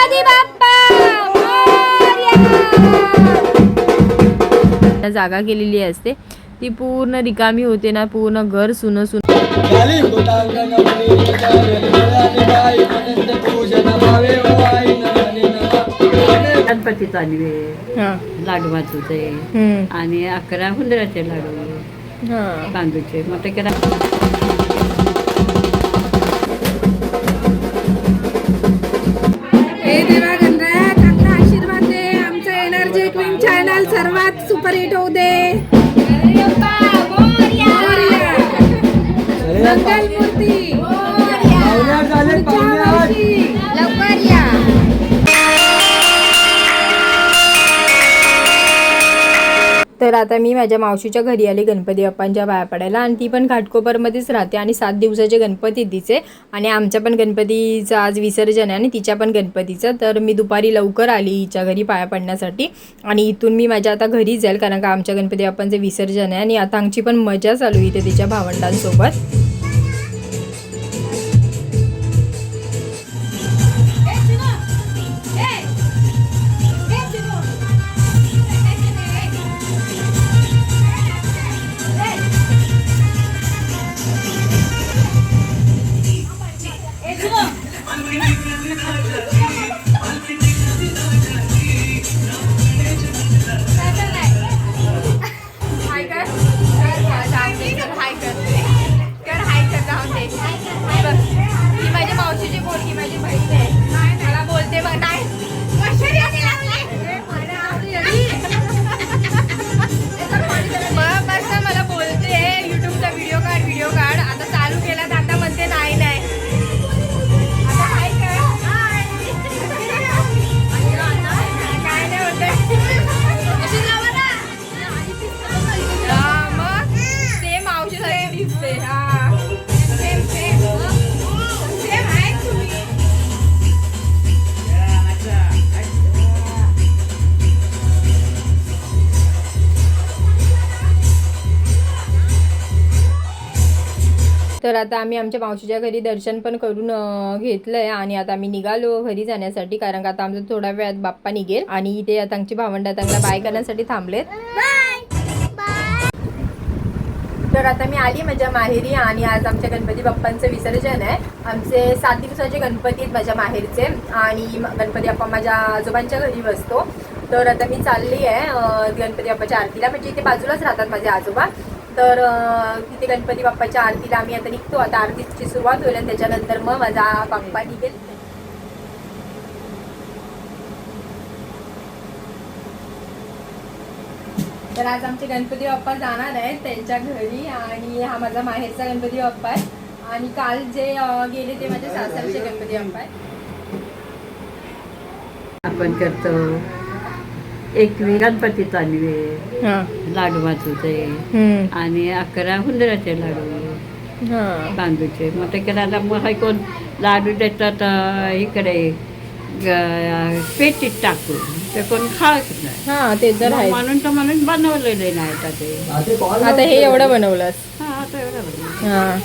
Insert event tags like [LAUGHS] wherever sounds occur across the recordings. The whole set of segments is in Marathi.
गणपती बाप्पा! जागा केलेली असते. ती पूर्ण रिकामी होते ना पूर्ण घर सुन सुन. नमः. गणपतीचा निवेद लाडू वाजवते आणि अकरा हुंदराचे लाडू तांदूळचे मग ते केला सर्वात सुपर हिट होऊ दे. मोरया. तर आता मी माझ्या मावशीच्या घरी आले गणपती बाप्पांच्या पाया पडायला. आणि ती पण घाटकोपरमध्येच राहते आणि सात दिवसाचे गणपती तिचे. आणि आमच्या पण गणपतीचं आज विसर्जन आहे आणि तिच्या पण गणपतीचं. तर मी दुपारी लवकर आली हिच्या घरी पाया पडण्यासाठी. आणि इथून मी माझ्या आता घरी जाईल कारण का आमच्या गणपती बाप्पांचं विसर्जन आहे. आणि आता आमची पण मजा चालू इथे तिच्या भावंडांसोबत. तर आता आम्ही आमच्या मावशीच्या घरी दर्शन पण करून घेतलं आहे आणि आता आम्ही निघालो घरी जाण्यासाठी कारण का आता आमचं थोड्या वेळात बाप्पा निघेल आणि इथे आता आमची भावंड चांगला बाय करण्यासाठी थांबलेत. तर आता मी आली माझ्या माहेरी आणि आज आमच्या गणपती बाप्पांचं विसर्जन आहे. आमचे सात दिवसाचे गणपती आहेत माझ्या माहेरचे आणि गणपती बाप्पा माझ्या आजोबांच्या घरी बसतो. तर आता मी चालली आहे गणपती बाप्पाच्या आरतीला. म्हणजे इथे बाजूलाच राहतात माझे आजोबा. तर तिथे गणपती बाप्पाच्या आरतीला आम्ही आता निघतो. आता आरतीची सुरुवात होईल आणि त्याच्यानंतर मग माझा बाप्पा निघेल. तर आज आमचे गणपती बाप्पा जाणार आहेत त्यांच्या घरी आणि हा माझा माहेरचा गणपती बाप्पा आहे. आणि काल जे गेले ते माझ्या सासरचे गणपती बाप्पा आहेत. आपण करतो. एक गणपतीचा निवेद लाडू वाजवते आणि अकरा हुंदराचे लाडू तांदूळचे मग ते केला मग हे कोण लाडू देतात अं, इकडे ग- पेटीत टाकून. ते कोण खात नाही. हा ते तर मग आहे म्हणून तर म्हणून बनवलेले नाही आता ते. आता हे एवढं बनवलं हा आता एवढं बनवलं. हा.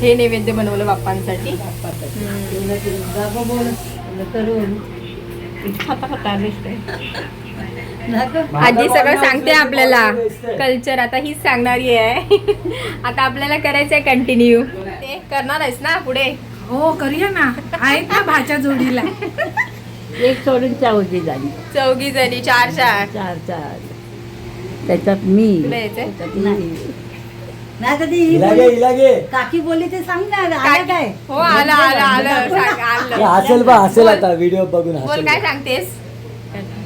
हे नैवेद्य बनवलं बाप्पांसाठी. करून [LAUGHS] आधी सगळं सांगते आपल्याला. कल्चर आता हीच सांगणारी आहे [LAUGHS] आता आपल्याला करायचंय कंटिन्यू ते करणार आहेस ना पुढे? हो करूया ना. आहेत ना भाच्या जोडीला. एक सोडून चौथी झाली. चौघी जणी चार चार चार चार त्याच्यात मी? त्याच्यात नाही नाही काकी बोलली ते सांग ना आलं काय? हो आलं आलं आलं सांग, आलं. हसेल बा हसेल आता व्हिडिओ बघून बोल हसेल काय सांगतेस?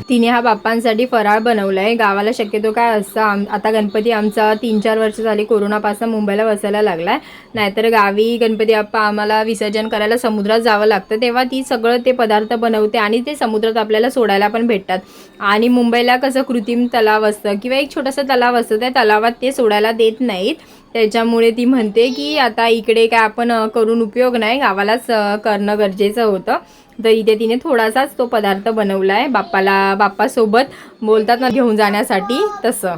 तिने हा बाप्पांसाठी फराळ बनवलाय. गावाला शक्यतो काय असतं आम आता गणपती आमचा तीन चार वर्ष झाली कोरोनापासून मुंबईला बसायला लागलाय. नाहीतर गावी गणपती बाप्पा आम्हाला विसर्जन करायला समुद्रात जावं लागतं. तेव्हा ती सगळं ते पदार्थ बनवते आणि ते समुद्रात आपल्याला सोडायला पण भेटतात. आणि मुंबईला कसं कृत्रिम तलाव असतं किंवा एक छोटंसं तलाव असतं त्या तलावात ते सोडायला देत नाहीत. त्याच्यामुळे ती म्हणते की आता इकडे काय आपण करून उपयोग नाही. गावालाच करणं गरजेचं होतं. तर इथे तिने थोडासाच तो पदार्थ बनवला आहे बाप्पाला बाप्पासोबत बोलतात ना घेऊन जाण्यासाठी तसं.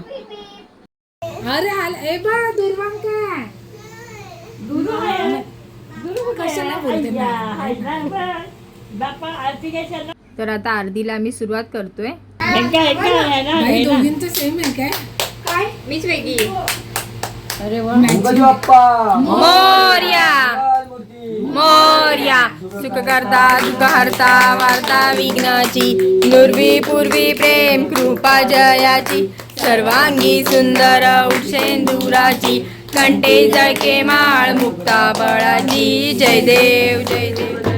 अरे ए बा दुर्वांग काय? तर आता आरतीला आम्ही सुरुवात करतोय. दोघींचं सेम आहे काय? मीच वेगळी अरे वा. मोर्या. मोर्या सुख करता दुःख हरता वार्ता विघ्नाची नुर्वी पूर्वी प्रेम कृपा जयाची सर्वांगी सुंदर उक्षेंदुराची कंठे जळके माळ मुक्ता बळाची. जय देव जय देव.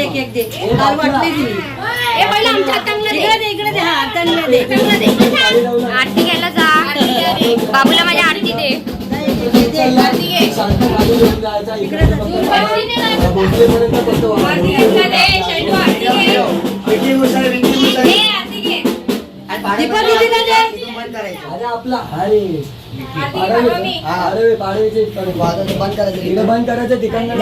एक एक दे. काल वाटली इकडे इकडे दे. हा चांगलं दे. आरती घ्यायला जा. बाबूला माझ्या आरती दे. इकडे अरे आपला. अरे अरे पाडव्याचे बंद करायचं. इकडे बंद करायचं तिकडनं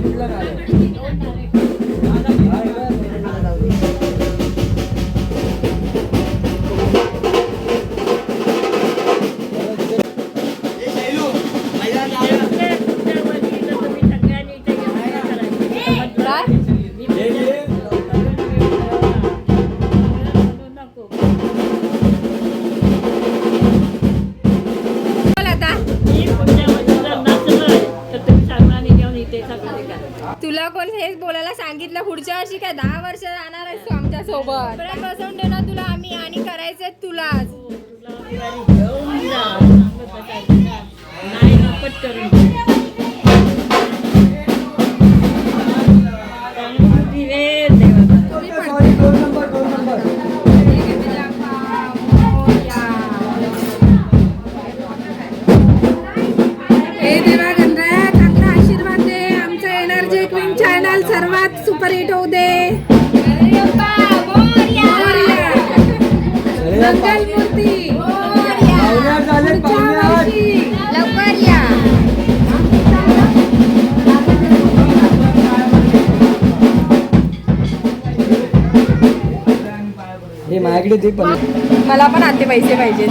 कुठलं काय? तुला कोण हेच बोलायला सांगितलं? पुढच्या वर्षी काय दहा वर्ष राहणार आहेस तू आमच्यासोबत? बसवून देणार तुला आम्ही आणि करायचंय तुलाच. सॉरी क्वीन चॅनल सर्वात सुपरहिट होऊ दे. मंगलमूर्ती. पुढच्या वर्षी पण मला पण आते पैसे पाहिजेत.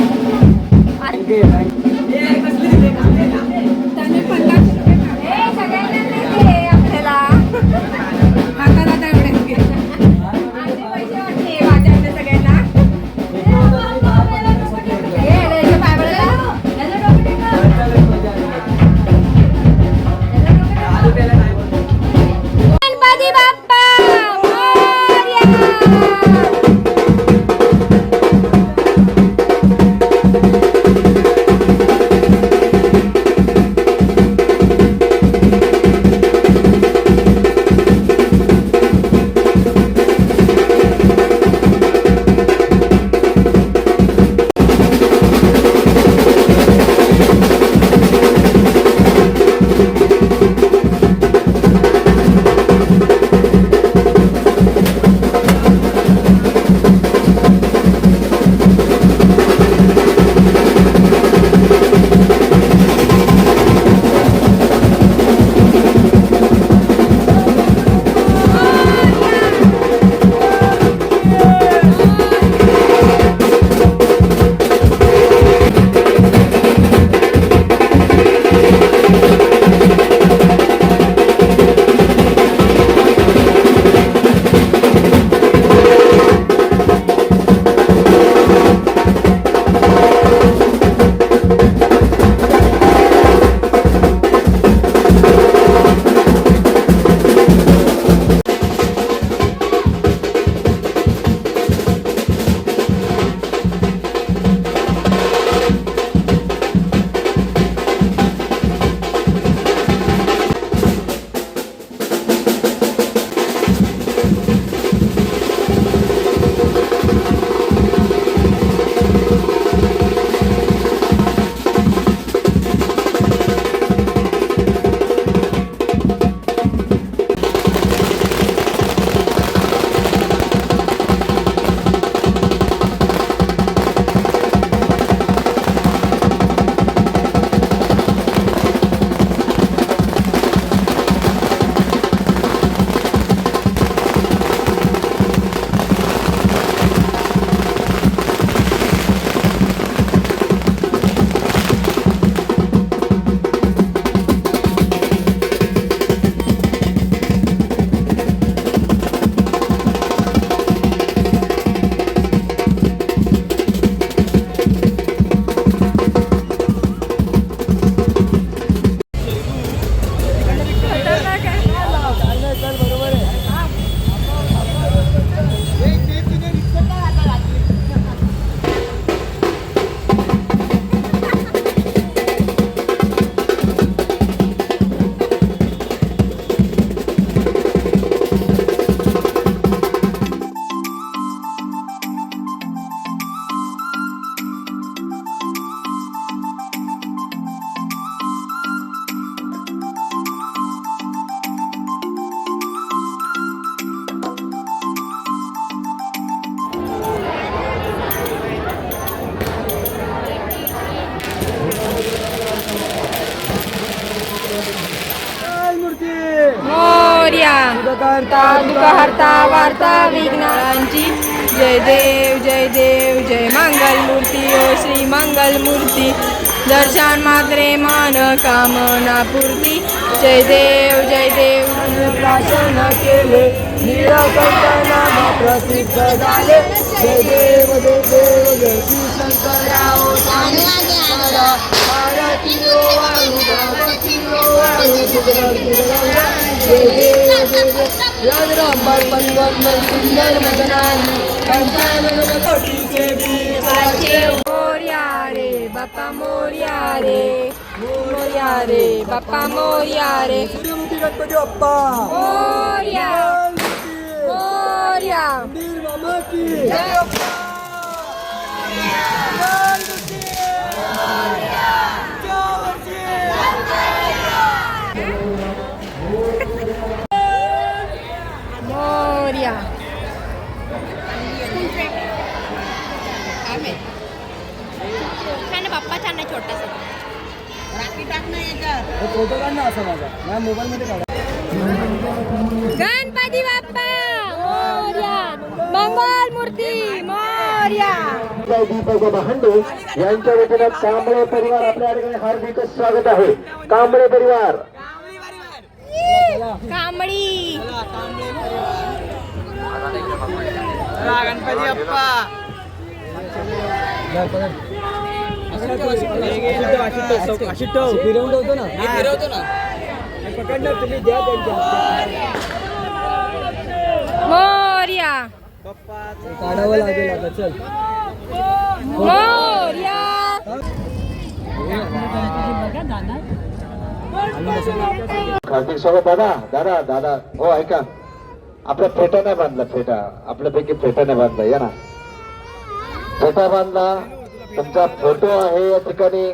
हरता दुःख हरता वार्ता विघ्नांची. जय देव जय देव जय मंगल मूर्ती ओ श्री मंगल मूर्ती दर्शन मात्रे मान कामना पूर्ती जय देव जय देव प्राशन केले. निराकंठ नाम प्रसिद्ध झाले. जय देव जय देव जय श्री शंकराओ शंकरा भारती वाळू ओ वाळू जय देव देव. राजराम पंगम सुंदर मदनानी. पंचानन कोटीचे बीराचे मोर्या रे बाप्पा मोर्या रे. मोर्या रे बाप्पा मोर्या रे. गणपती बाप्पा. मोर्या. मोर्या वीर मामा की जय बाप्पा. जय मूर्ती. जय मूर्ती. मोर्या हे फोटो काढ ना असा माझा मोबाईल मध्ये काढा मोर्या दीपक भांडे यांच्या वतीनं कांबळे परिवार आपल्या ठिकाणी हार्दिक स्वागत आहे. कांबळे परिवार. कांबळी. गणपती अप्पा फिरवतो ना फिरवतो ना. पकडणार तुम्ही द्या त्यांच्या मोरया काढावं लागेल आता चल. स्वागत दादा दादा दादा. हो ऐका. आपल्या फेटा नाही बांधला फेटा. आपल्यापैकी फेटा नाही बांधला या ना. फेटा बांधला. तुमचा फोटो आहे या ठिकाणी.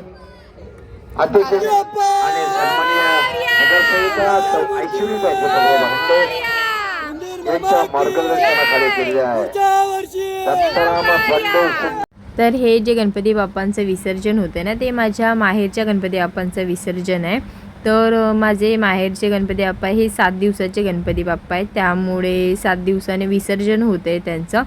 अतिशय आणि सन्माननीय नगरसेविका भांडे यांच्या मार्गदर्शनाखाली आहे. तर हे जे गणपती बाप्पांचं विसर्जन होतं ना ते माझ्या माहेरच्या गणपती बाप्पांचं विसर्जन आहे. तर माझे माहेरचे गणपती बाप्पा हे सात दिवसाचे गणपती बाप्पा आहेत. त्यामुळे सात दिवसाने विसर्जन होतं आहे त्यांचं.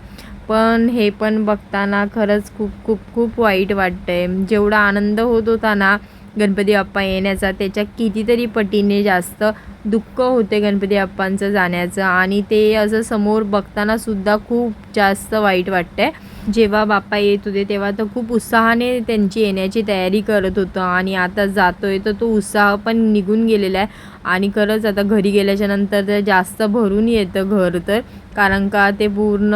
पण हे पण बघताना खरंच खूप खूप खूप वाईट वाटतंय. जेवढा आनंद होत होता ना गणपती बाप्पा येण्याचा त्याच्या कितीतरी पटीने जास्त दुःख होते गणपती बाप्पांचं जाण्याचं आणि ते असं समोर बघताना सुद्धा खूप जास्त वाईट वाटतंय. जेव्हा बाप्पा येत होते तेव्हा तर खूप उत्साहाने त्यांची येण्याची तयारी करत होतं आणि आता जातोय तर तो उत्साह पण निघून गेलेला आहे. आणि खरंच आता घरी गेल्याच्यानंतर तर जास्त भरून येतं घर तर. कारण का ते पूर्ण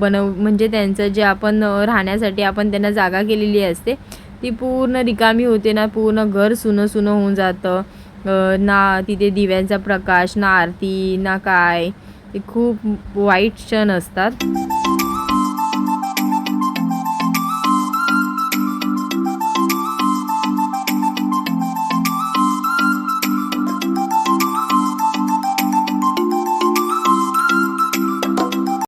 बनव म्हणजे त्यांचं जे आपण राहण्यासाठी आपण त्यांना जागा केलेली असते. ती पूर्ण रिकामी होते ना पूर्ण घर सुनं सुनं होऊन जातं. ना तिथे दिव्यांचा प्रकाश ना आरती ना काय. ते खूप वाईट क्षण असतात.